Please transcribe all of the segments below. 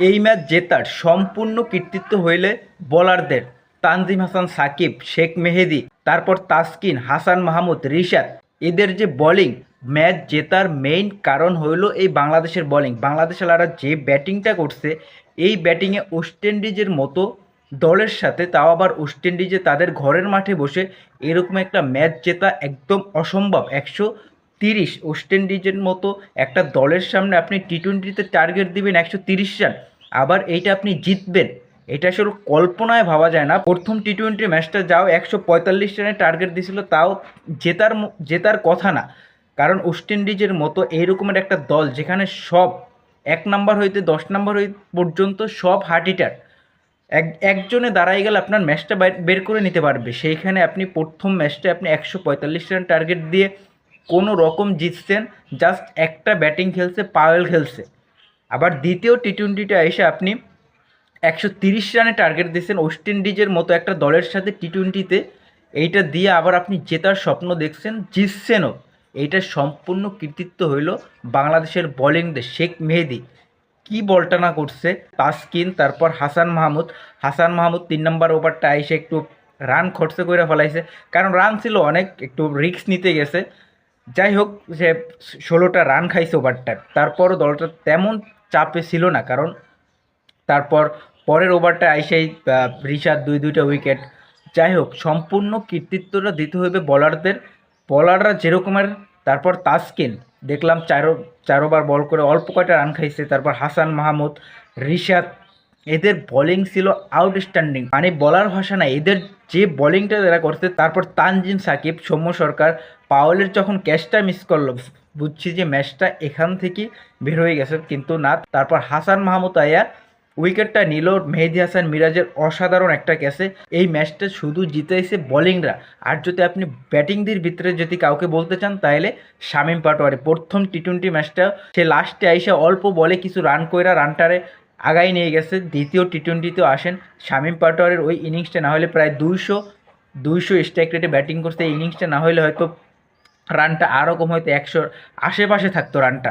এই ম্যাচ জেতার সম্পূর্ণ কৃতিত্ব হইলে বোলারদের তানজিম হাসান সাকিব, শেখ মেহেদি, তারপর তাসকিন, হাসান মাহমুদ, রিশাদ। এদের যে বোলিং, ম্যাচ জেতার মেইন কারণ হইল এই বাংলাদেশের বোলিং। বাংলাদেশের যে ব্যাটিংটা করছে, এই ব্যাটিংয়ে ওয়েস্ট ইন্ডিজের মতো দলের সাথে, তাও আবার ওয়েস্ট ইন্ডিজে তাদের ঘরের মাঠে বসে এরকম একটা ম্যাচ জেতা একদম অসম্ভব। একশো তিরিশ ওয়েস্ট ইন্ডিজের মতো একটা দলের সামনে আপনি টি টোয়েন্টিতে টার্গেট দিবেন একশো তিরিশ রান, আবার এইটা আপনি জিতবেন, এটা আসলে কল্পনায় ভাবা যায় না। প্রথম টি টোয়েন্টি ম্যাচটা যাও, একশো পঁয়তাল্লিশ রানের টার্গেট দিছিল, তাও জেতার জেতার কথা না। কারণ ওয়েস্ট ইন্ডিজের মতো এইরকমের একটা দল যেখানে সব, এক নাম্বার হইতে দশ নাম্বার হই, পর্যন্ত সব হার্ট এক, একজনে দাঁড়াই গেলে আপনার ম্যাচটা বের করে নিতে পারবে। সেইখানে আপনি প্রথম ম্যাচটা আপনি একশো পঁয়তাল্লিশ রান টার্গেট দিয়ে কোনো রকম জিতছেন জাস্ট একটা ব্যাটিং খেলছে পাওয়েল খেলছে। আবার দ্বিতীয় টি টোয়েন্টিটা এসে আপনি একশো তিরিশ রানে টার্গেট দিয়েছেন ওয়েস্ট ইন্ডিজের মতো একটা দলের সাথে টি টোয়েন্টিতে এইটা দিয়ে আবার আপনি জেতার স্বপ্ন দেখছেন, জিতছেনও। এইটার সম্পূর্ণ কৃতিত্ব হইল বাংলাদেশের বোলিংদের শেখ মেহেদি। কি বলটা না করছে? তাসকিন তারপর হাসান মাহমুদ। হাসান মাহমুদ তিন নম্বর ওভারটা এসে একটু রান খরচে করে ফেলাইছে। কারণ রান ছিল অনেক, একটু রিস্ক নিতে গেছে। যাই হোক সে ষোলোটা রান খাইছে ওভারটায় তারপরও দলটা তেমন চাপে ছিল না, কারণ তারপর পরের ওভারটা আইসাই রিশাদ দুই দুইটা উইকেট যাই হোক সম্পূর্ণ কৃতিত্বটা দিতে হবে বলারদের বলাররা যেরকমের তারপর তাসকিন, দেখলাম চারো, চারোবার বল করে অল্প কয়টা রান খাইছে, তারপর হাসান মাহমুদ, রিশাদ এদের বোলিং ছিল আউটস্ট্যান্ডিং মানে বলার ভাষা না এদের যে বোলিংটা এরা করছে, তারপর তানজিম সাকিব, সৌম্য সরকার পাওয়েলের যখন ক্যাচটা মিস করল, বুঝছি যে ম্যাচটা এখান থেকে বের হয়ে গেছে। কিন্তু না, তারপর হাসান মাহমুদ আয়া উইকেটটা নিল মেহেদি হাসান মিরাজের অসাধারণ একটা ক্যাচে। এই ম্যাচটা শুধু জিতেছে বোলিংরা আর যদি আপনি ব্যাটিংদের ভিতরে যদি কাউকে বলতে চান, তাহলে শামীম পাটোয়ারি, প্রথম টি টোয়েন্টি ম্যাচটা সে লাস্টে আইসা অল্প বলে কিছু রান কইরা রানটারে আগাই নিয়ে গেছে। দ্বিতীয় টি টোয়েন্টিতেও আসেন। শামীম পাটোয়ারির ওই ইনিংসটা না হলে প্রায় দুইশো দুইশো স্ট্রাইক রেটে ব্যাটিং করতে এই ইনিংসটা না হলে হয়তো রানটা আরও কম, হয়তো একশোর আশেপাশে থাকতো রানটা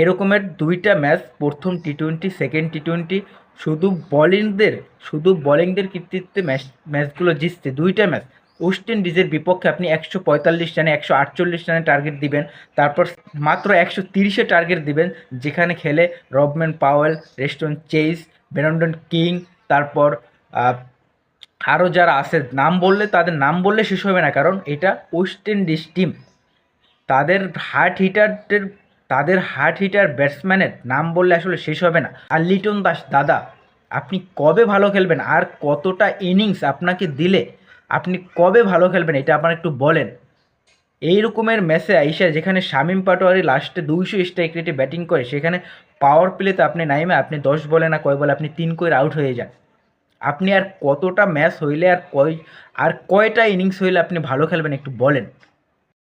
এরকমের দুইটা ম্যাচ প্রথম T twenty second T twenty শুধু বোলিংদের শুধু বোলিংদের কৃতিত্বে ম্যাচ ম্যাচগুলো জিতছে। দুইটা ম্যাচ ওয়েস্ট ইন্ডিজের বিপক্ষে আপনি একশো পঁয়তাল্লিশ রানে, একশো আটচল্লিশ রানে টার্গেট দিবেন। তারপর মাত্র একশো তিরিশে টার্গেট দিবেন, যেখানে খেলে Rovman Powell, Roston Chase Brandon King, তারপর আরও যারা আছে, নাম বললে, তাদের নাম বললে শেষ হবে না, কারণ এটা ওয়েস্ট ইন্ডিজ টিম তাদের হার্ট হিটারদের তাদের হার্ট হিটার ব্যাটসম্যানের নাম বললে আসলে শেষ হবে না। আর লিটন দাস, দাদা, আপনি কবে ভালো খেলবেন? আর কতটা ইনিংস আপনাকে দিলে আপনি কবে ভালো খেলবেন এটা আপনার একটু বলেন। এই রকমের ম্যাচে আইসা যেখানে শামিম পাটোয়ারি লাস্টে দুইশো স্ট্রাইক রেটে ব্যাটিং করে, সেখানে পাওয়ার প্লেতে আপনি নাইমে, আপনি দশ বলে না কয় বলে, আপনি তিন করে আউট হয়ে যান। আপনি আর কতটা ম্যাচ হইলে আর কয় আর কয়টা ইনিংস হইলে আপনি ভালো খেলবেন একটু বলেন।